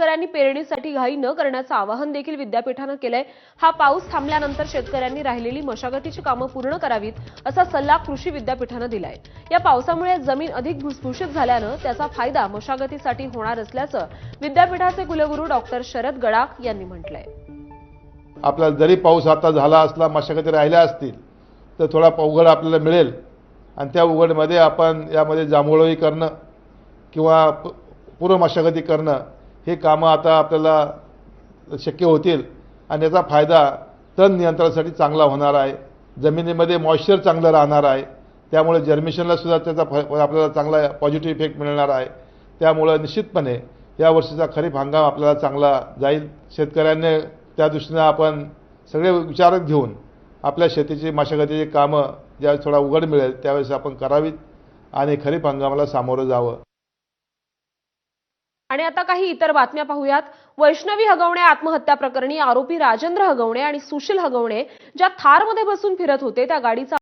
शेतकऱ्यांनी पेरणीसाठी घाई न करण्याचं आवाहन देखील विद्यापीठानं केलंय. हा पाऊस थांबल्यानंतर शेतकऱ्यांनी राहिलेली मशागतीची कामं पूर्ण करावीत असा सल्ला कृषी विद्यापीठानं दिलाय. या पावसामुळे जमीन अधिक भुसभुशीत झाल्यानं त्याचा फायदा मशागतीसाठी होणार असल्याचं विद्यापीठाचे कुलगुरू डॉक्टर शरद गडाख यांनी म्हटलंय. आपला जरी पाऊस आता झाला असला मशागती राहिल्या असतील तर थोडा उघड आपल्याला मिळेल. आणि त्या उघडमध्ये आपण यामध्ये जांभूळही करणं किंवा पूर्व मशागती करणं हे कामं आता आपल्याला शक्य होतील आणि याचा फायदा तण नियंत्रणासाठी चांगला होणार आहे. जमिनीमध्ये मॉइश्चर चांगलं राहणार आहे. त्यामुळे जर्मिशनला सुद्धा त्याचा फ आपल्याला चांगला पॉझिटिव्ह इफेक्ट मिळणार आहे. त्यामुळं निश्चितपणे या वर्षीचा खरीप हंगाम आपल्याला चांगला जाईल. शेतकऱ्यांनी त्या दृष्टीनं आपण सगळे विचारात घेऊन आपल्या शेतीची मशागतीची कामं ज्यावेळेस थोडा उघड मिळेल त्यावेळेस आपण करावीत आणि खरीप हंगामाला सामोरं जावं. आणि आता काही इतर बातम्या पाहूयात. वैष्णवी हगवणे आत्महत्या प्रकरणी आरोपी राजेंद्र हगवणे आणि सुशील हगवणे ज्या थारमध्ये बसून फिरत होते त्या गाडीचा